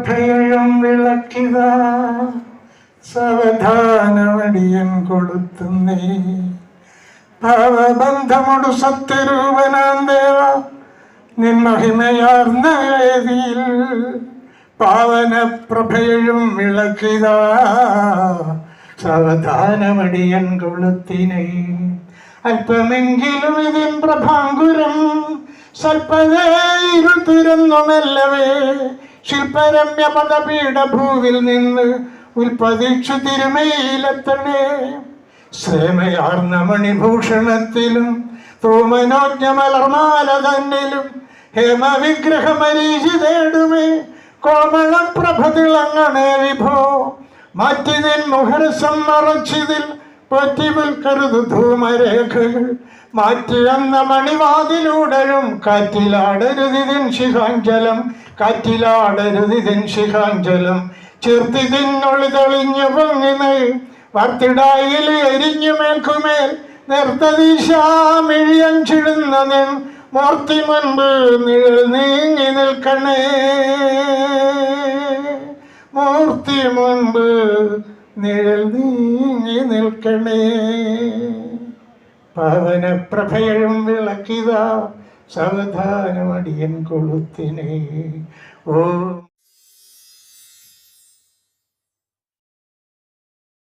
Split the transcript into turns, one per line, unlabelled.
സഭയഴം വിളക്കുക സവധാനമടിയൻ കൊടുത്തുന്നേ. ഭാവബന്ധമൊടു സത്യരൂപനാം ദേവ നിൻ വേദിയിൽ പാവന പ്രഭയഴും വിളക്കിത. സവധാനമടിയൻ കൊളുത്തിനെ. അല്പമെങ്കിലും ഇതിൻ പ്രഭാങ്കുരം സ്വൽപ്പതേ ഇരുൾ തുരന്നു മെല്ലവേ ശില്പരമ്യ പദപീഠ ഭൂവിൽ നിന്ന് ഉൽപ്പതിച്ചു തിരുമയിലെത്തണേ. ശ്രേമയാർന്ന മണിഭൂഷണത്തിലും തൂമനോജ്ഞമലർമാല തന്നിലും ഹേമവിഗ്രഹമരീചി തേടുമേ. കോമളപ്രഭതിളങ്ങണേ പ്രഭ തിളങ്ങണേ വിഭോ. മാറ്റി നിൻ മുഹരസം മറച്ചിതിൽ പറ്റിവിൽ കരുതു ധൂമരേഖകൾ. മാറ്റിയെന്ന മണിവാതിലൂടലും കാറ്റിലാടരുതിൻ ശിഖാഞ്ചലം കാറ്റിലാടരുതിൻ ശിഖാഞ്ചലം ചേർത്തിതിന്നൊളി തെളിഞ്ഞു പൊങ്ങിന് വർത്തിടായിൽ എരിഞ്ഞു മേൽക്കുമേൽ നിർത്തദീശാമിഴിയഞ്ചിടുന്ന നിൻ. മൂർത്തി മുൻപ് നിഴൽ നീങ്ങി നിൽക്കണേ. മൂർത്തി മുൻപ് നിഴൽ നീങ്ങി നിൽക്കണേ. പവന വിളക്കിതാ വിളക്കിത സാവധാനമടിയൻ കൊളുത്തിനെ. ഓ